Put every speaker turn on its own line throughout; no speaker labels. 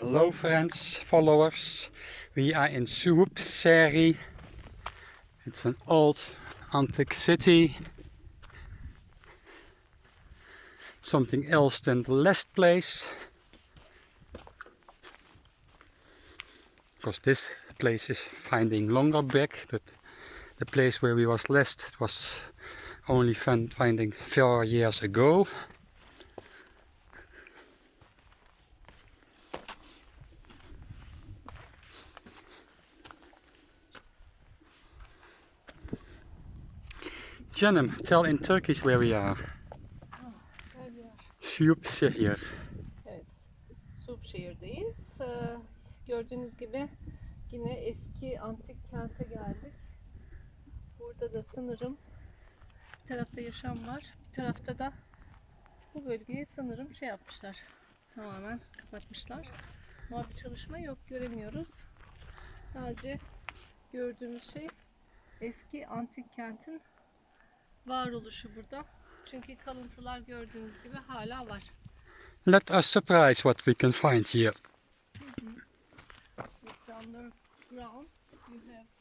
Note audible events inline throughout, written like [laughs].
Hello friends, followers. We are in Suhupseri. It's an old antique city. Something else than the last place. Because this place is finding longer back, but the place where we was last was only fin- finding four years ago. Canım, tell in Turkish where we are. Suyupsehir.
Evet, Supşehir'deyiz. Ee, gördüğünüz gibi yine eski antik kente geldik. Burada da sanırım bir tarafta yaşam var, bir tarafta da bu bölgeyi sanırım şey yapmışlar. Tamamen kapatmışlar. Ama bir çalışma yok, göremiyoruz. Sadece gördüğümüz şey eski antik kentin varoluşu burada. Çünkü kalıntılar gördüğünüz gibi hala var.
Let us surprise what we can find here.
It's underground. You have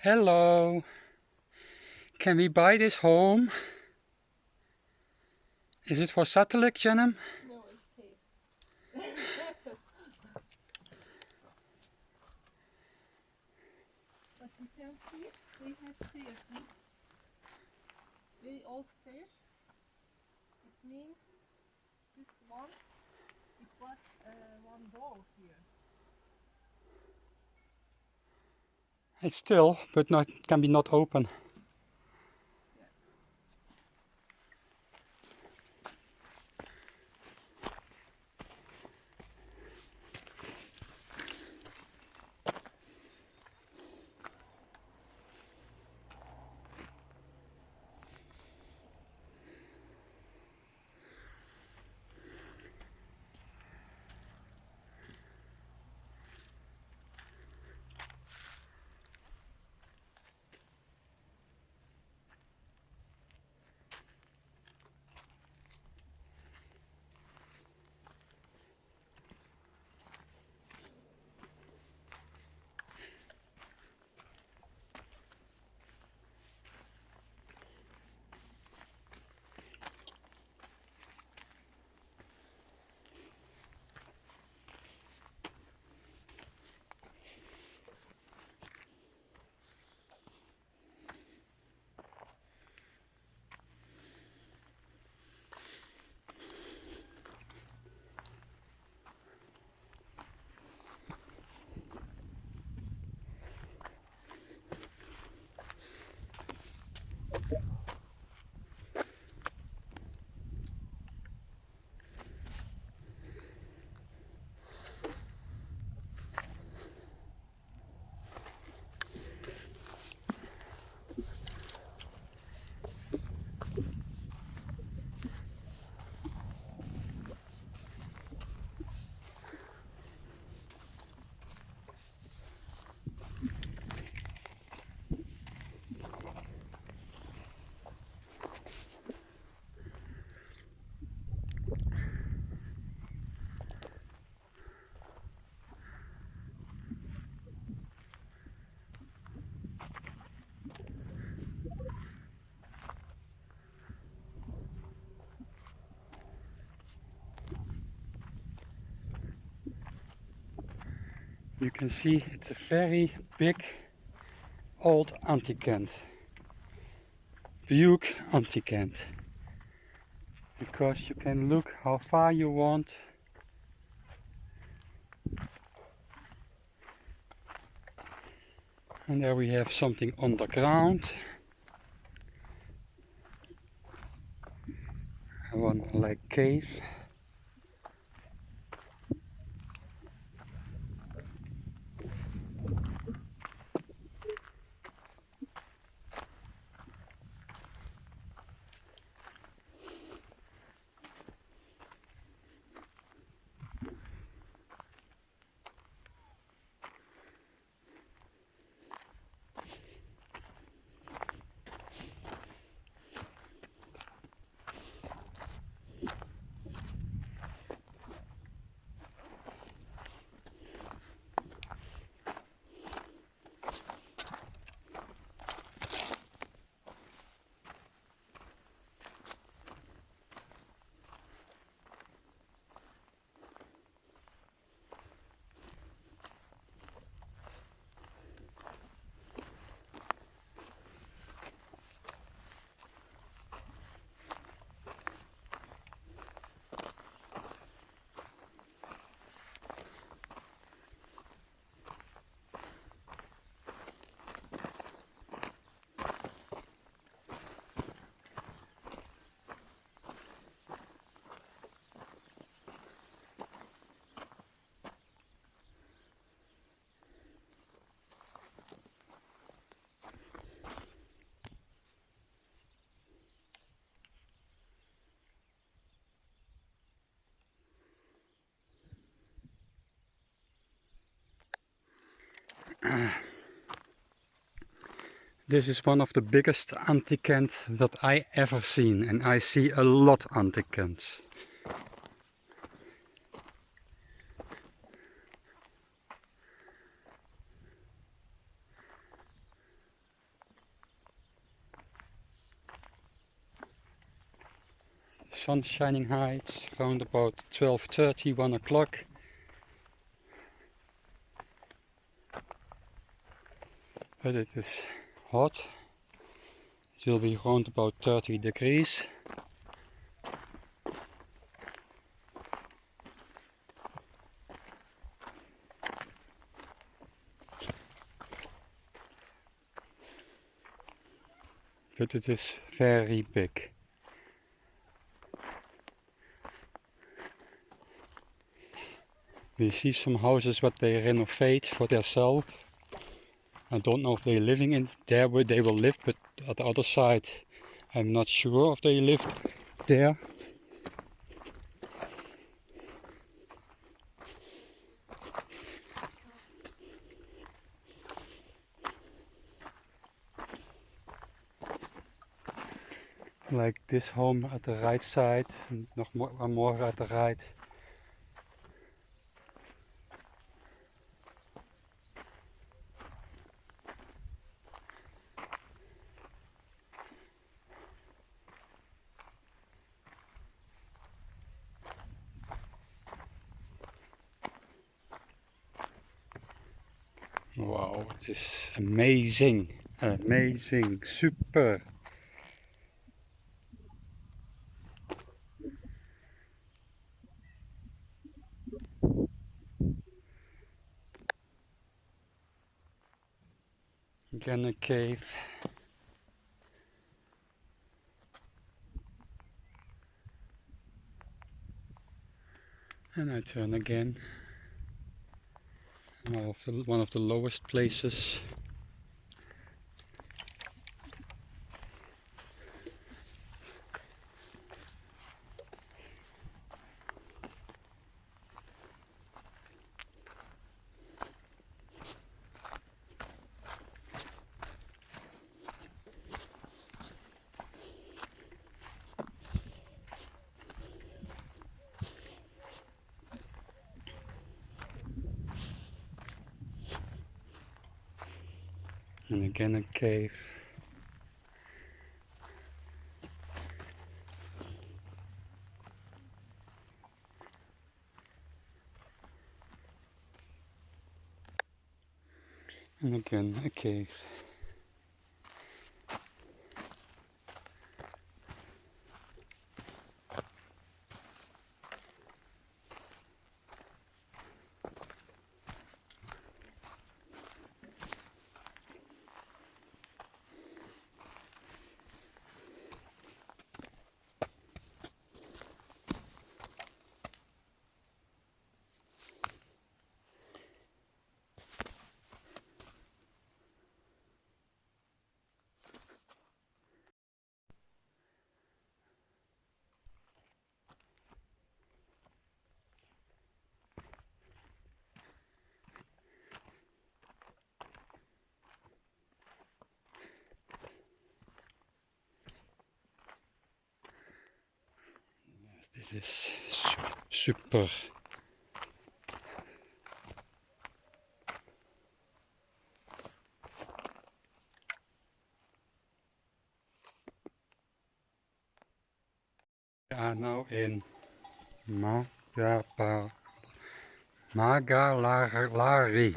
Hello. Can we buy this home? Is it for satellite, Canım?
no escape. [laughs] but you can see they have stairs. huh? Very old stairs. It's mean this one. It was uh, one door
It's still, but not can be not open. You can see it's a very big old antikent. Buke antikent. Because you can look how far you want. And there we have something underground. One like cave. [clears throat] This is one of the biggest antikent that I ever seen and I see a lot antikents. Sun shining high, it's around about 12.30, 1 o'clock. It is hot. It will be around about 30 degrees. But it is very big. We see some houses what they renovate for themselves. I don't know if they're living in there where they will live, but at the other side, I'm not sure if they live there. Like this home at the right side, and nog mo- one more at the right. Wow, it is amazing, amazing, super. Again a cave. And I turn again. One of the, lowest places. Again a cave. And again, a cave. Dit is super. Ja, nou in Magalari.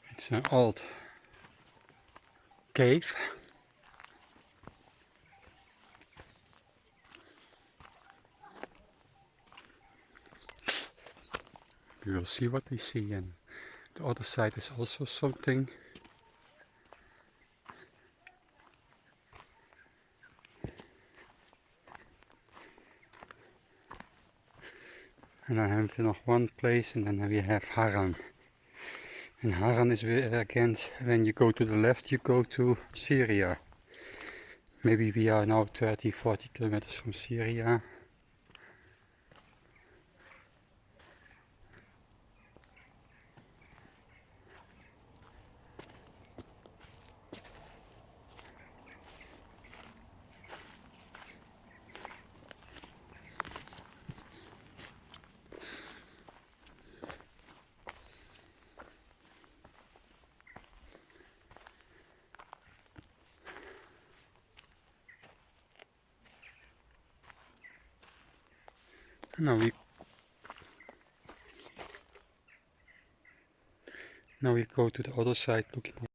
Het is een old cave. We will see what we see and the other side is also something. And then have nog one place and then we have Haran. And Haran is where again when you go to the left you go to Syria. Maybe we are now 30 40 kilometers from Syria. Now we now we go to the other side looking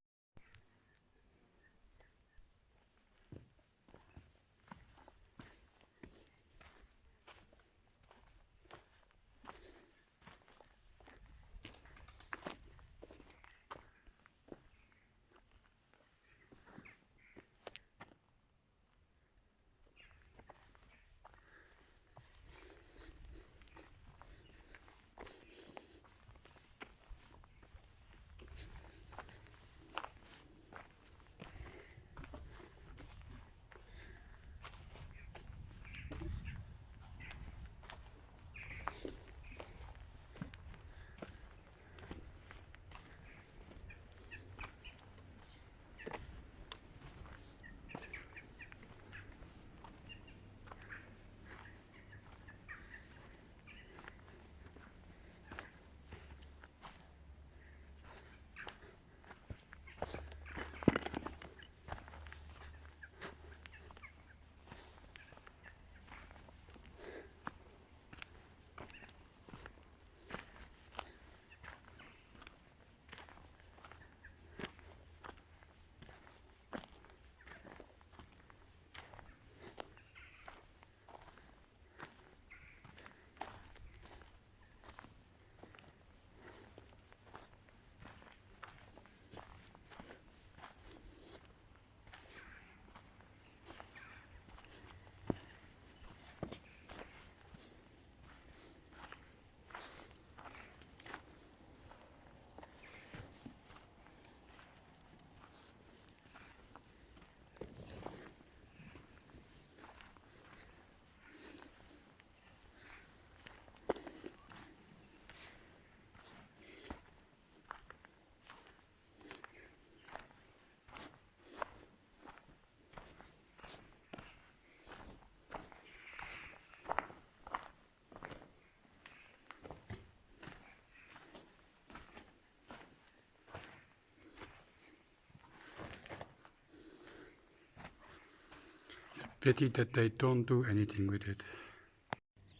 Pity that they don't do anything with it.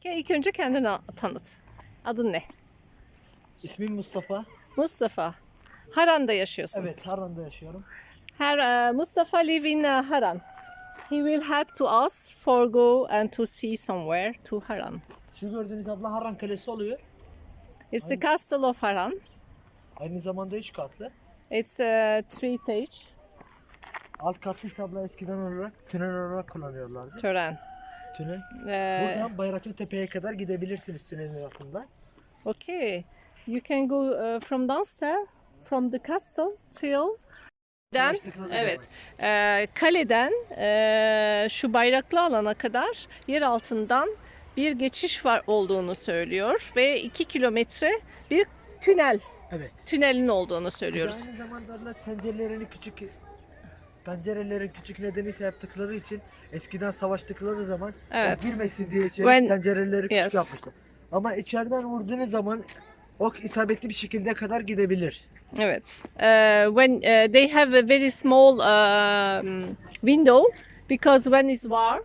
Gel ilk önce kendini tanıt. Adın ne?
İsmim Mustafa.
Mustafa. Haran'da yaşıyorsun.
Evet, Harran'da yaşıyorum.
Her uh, Mustafa live in uh, Haran. He will help to us for go and to see somewhere to Haran.
Şu gördüğünüz abla Harran Kalesi oluyor.
It's the castle of Haran.
Aynı zamanda üç katlı.
It's uh, three stage
Alt katlı ise abla eskiden olarak tünel olarak kullanıyorlardı.
terrain.
Tünel.
Uh,
Buradan Bayraklı Tepe'ye kadar gidebilirsiniz tünelin altından.
okay, you can go uh, from downstairs, from the castle till Den, evet, e, kaleden e, şu bayraklı alana kadar yer altından bir geçiş var olduğunu söylüyor ve 2 kilometre bir tünel,
Evet.
tünelin olduğunu söylüyoruz.
Aynı zamanda da tencerelerini küçük pencerelerin küçük nedeni ise yaptıkları için eskiden savaştıkları zaman
Evet.
ok girmesin diye içeri
When-
tencereleri küçük
Yes.
yapmışlar. Ama içeriden vurduğunuz zaman ok isabetli bir şekilde kadar gidebilir.
Evet. Uh, when uh, they have a very small um, window because when it's war,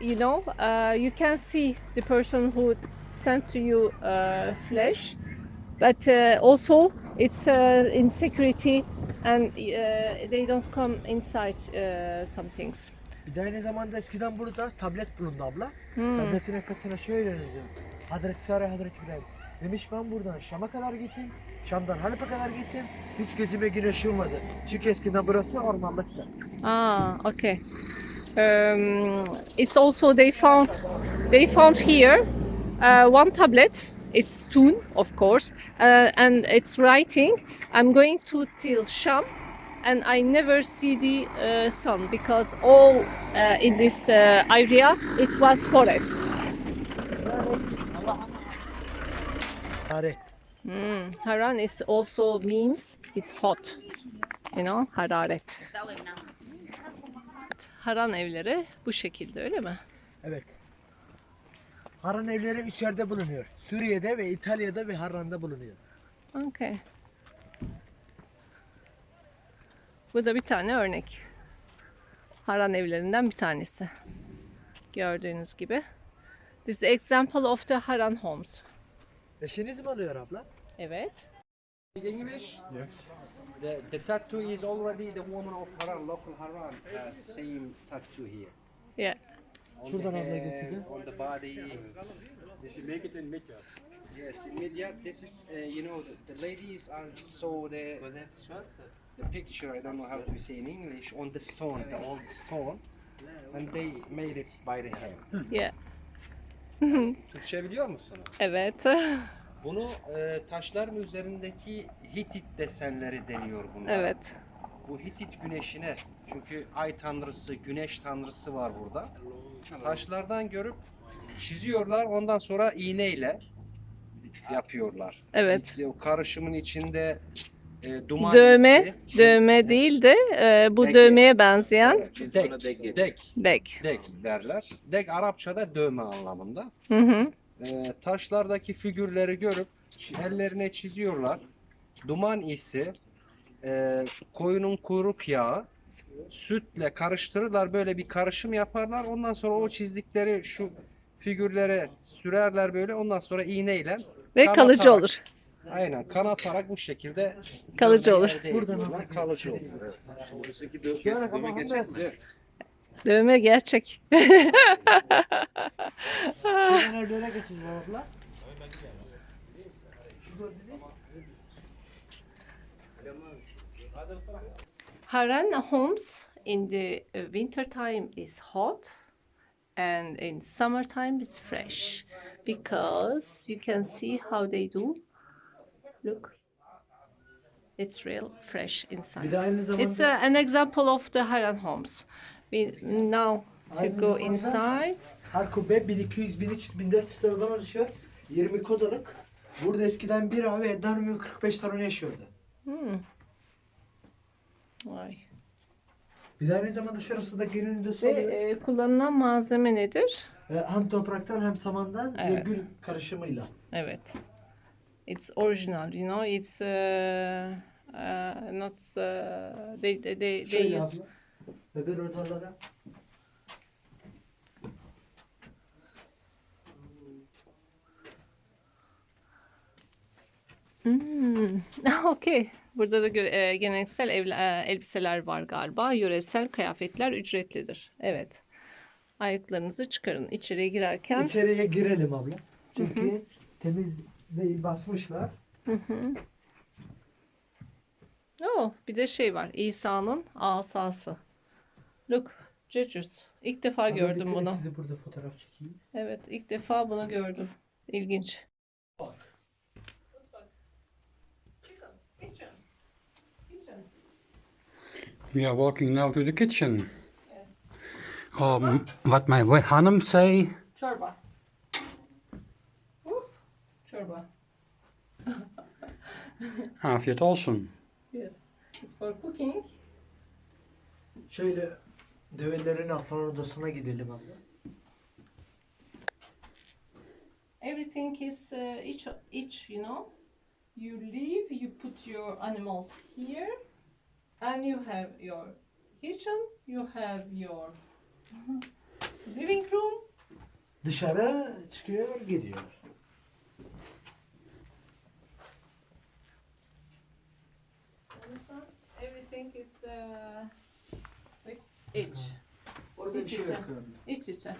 you know, uh, you can see the person who sent to you uh, flesh, but uh, also it's uh, in security and uh, they don't come inside uh, some things.
Bir de aynı zamanda eskiden burada tablet bulundu abla.
Hmm.
Tabletin arkasına şöyle yazıyor. Hazreti Sare Hazreti İbrahim. Demiş ben buradan Şam'a kadar gittim. Şam'dan Halep'e kadar gittim. Hiç gözüme güneş yılmadı. Çünkü eskiden burası ormanlıktı.
Ah, okay. Um, it's also they found they found here uh, one tablet. It's stone, of course, uh, and it's writing. I'm going to till Sham, and I never see the uh, sun because all uh, in this uh, area it was forest.
Hararet.
Mm, Haran is also means it's hot. You know, hararet. Haran evleri bu şekilde öyle mi?
Evet. Harran evleri içeride bulunuyor. Suriye'de ve İtalya'da ve Harran'da bulunuyor.
Okay. Bu da bir tane örnek. Haran evlerinden bir tanesi. Gördüğünüz gibi. This is the example of the Haran homes.
Eşiniz mi alıyor abla?
Evet.
English? Yes. The, the tattoo is already the woman of Haran, local Haran, uh, same tattoo here.
Yeah.
On
Şuradan
the
abla
hand,
götürdü.
On the body. This is make it in Midyat. Yes, in Midyat. This is, uh, you know, the, the ladies are so the the picture. I don't know how to say in English on the stone, the old stone, and they made it by the hand.
Yeah. [laughs]
Türkçe biliyor musunuz?
Evet.
Bunu e, taşların üzerindeki Hitit desenleri deniyor bunlar.
evet.
Bu Hitit güneşine çünkü ay tanrısı, güneş tanrısı var burada. Taşlardan görüp çiziyorlar. Ondan sonra iğneyle yapıyorlar.
Evet.
O karışımın içinde e, duman
Dövme,
hissi-
dövme değil de e, bu
Dek.
dövmeye benzeyen
Evet, dek, dek,
dek.
dek derler. Dek Arapçada dövme anlamında.
Hı hı.
E, taşlardaki figürleri görüp ellerine çiziyorlar. Duman isi, e, koyunun kuyruk yağı, sütle karıştırırlar. Böyle bir karışım yaparlar. Ondan sonra o çizdikleri şu figürlere sürerler böyle. Ondan sonra iğneyle
Ve kalıcı olur.
aynen kanatarak bu şekilde
Kalıcı olur.
Buradan aldık.
kalıcı olur.
Şöyle ama hanımefendi.
Dövme gerçek. [laughs] [laughs]
Şuradan geçeceğiz abla.
Haran homes in the uh, winter time is hot and in summertime it's fresh because you can see how they do. Look, it's real fresh inside. It's
zamanda
uh, an example of the Haran homes. We now to go inside.
her kubbe 1200, 1300, 1400 liradan oluşuyor. 20 kodalık. Burada eskiden bir abi Eddarmıyor 45 tane yaşıyordu.
Hmm. Vay.
Bir de aynı zamanda şurası da gelin ödesi
Ve e, kullanılan malzeme nedir?
Ee, hem topraktan hem samandan ve
Evet.
gül karışımıyla.
Evet. It's original, you know. It's uh, uh, not uh, they they they, they
Şöyle
use
abla. Ve bir odalara.
Hmm. [laughs] Okey. Burada da e, geleneksel evle- e, elbiseler var galiba. Yöresel kıyafetler ücretlidir. Evet. Ayaklarınızı çıkarın. İçeriye girerken.
İçeriye girelim abla. Çünkü temiz değil basmışlar.
Hı hı. Oh, bir de şey var. İsa'nın asası. Look, Jesus. İlk defa
bir
gördüm
kere
bunu.
Sizi burada fotoğraf çekeyim.
Evet, ilk defa bunu gördüm. İlginç.
Bak.
We are walking now to the kitchen. Um, what my wi- hanım say,
Çorba. Uh, Çorba. [laughs]
afiyet olsun.
Yes. It's for cooking.
Şöyle develerin aslan odasına gidelim abla.
Everything is uh, each each, you know. You leave, you put your animals here, and you have your kitchen, you have your living room.
Dışarı çıkıyor gidiyor.
Understand? Everything is uh, with each.
Orada bir şey
İç içe. İç içe.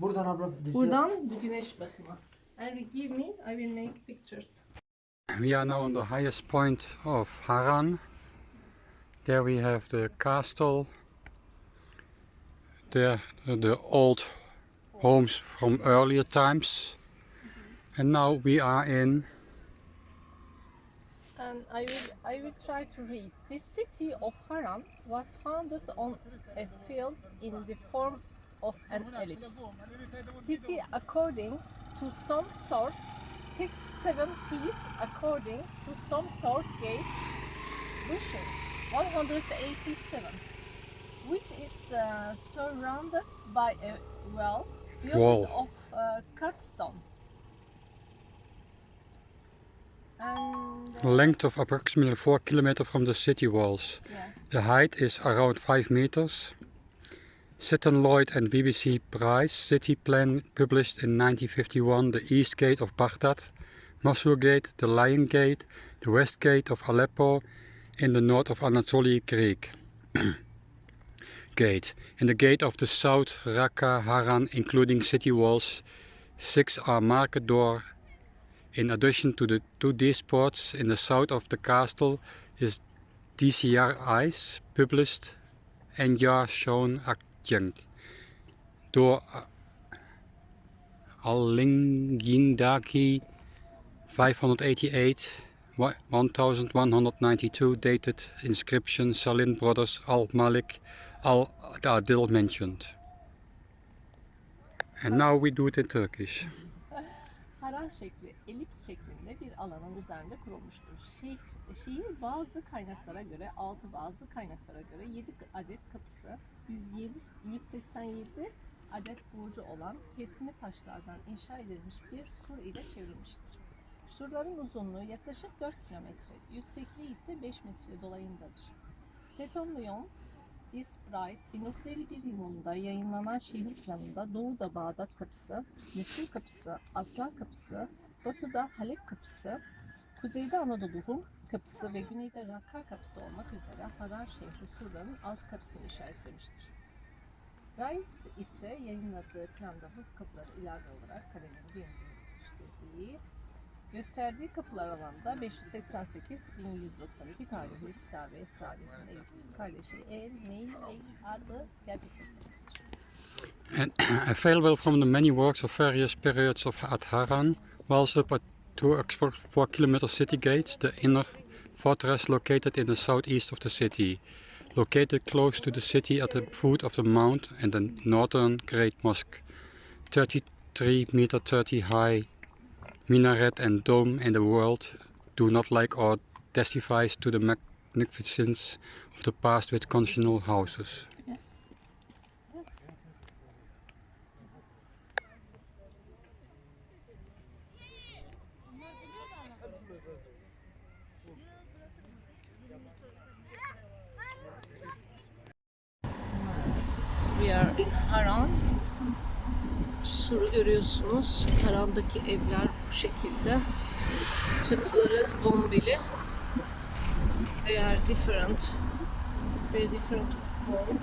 Buradan abla diyeceğim.
Buradan güneş batımı. And give me, I will make pictures.
We are now on the highest point of Haran. There we have the castle. There the old homes from earlier times. And now we are in
And I will I will try to read. The city of Haran was founded on a field in the form of an ellipse. City according to some source, six seven piece according to some source gate, Bushin, 187, which is uh, surrounded by a well built
Wall.
of uh, cut stone. And uh,
length of approximately 4 kilometers from the city walls.
yeah.
The height is around 5 meters. Sitton Lloyd and BBC Price city plan published in 1951 the East Gate of Baghdad, Mosul Gate, the Lion Gate, the West Gate of Aleppo, in the north of Anatolia Greek. [clears throat] gate. In the gate of the south, Raqqa, Haran, including city walls, six are marked door. In addition to the two these in the south of the castle is DCR Ice published and jaar shown adjunct door uh, Alingindaki 588 wa- 1192 dated inscription Salim brothers Al Malik Al Adil mentioned. And now we do it in Turkish. [laughs]
Haran şekli elips şeklinde bir alanın üzerinde kurulmuştur. Şehir, şehir bazı kaynaklara göre, altı bazı kaynaklara göre 7 adet kapısı, 107, 187 adet burcu olan kesme taşlardan inşa edilmiş bir sur ile çevrilmiştir. Surların uzunluğu yaklaşık 4 kilometre, yüksekliği ise 5 metre dolayındadır. Seton Lyon Is Price 1951 yılında yayınlanan şehir planında Doğu'da Bağdat Kapısı, Musul Kapısı, Aslan Kapısı, Batı'da Halep Kapısı, Kuzeyde Anadolu Rum Kapısı ve Güneyde Rakka Kapısı olmak üzere Harar şehri surların alt kapısını işaretlemiştir. Rice ise yayınladığı planda bu kapıları ilave olarak kalemin genişleştirdiği gösterdiği kapılar alanında 588 1192 tarihli kardeşi El gerçekleştirilmiştir.
and [clears throat] available from the many works of various periods of at Haran, whilst up at two export 4 kilometer city gates, the inner fortress located in the southeast of the city, located close to the city at the foot of the mount and the northern Great Mosque, 33 meter 30 high minaret and dome in the world do not like or testifies to the magnificence of the past with conventional houses.
We are in Haran. suru görüyorsunuz. Karan'daki evler bu şekilde. Çatıları bombeli. They different. Very different home.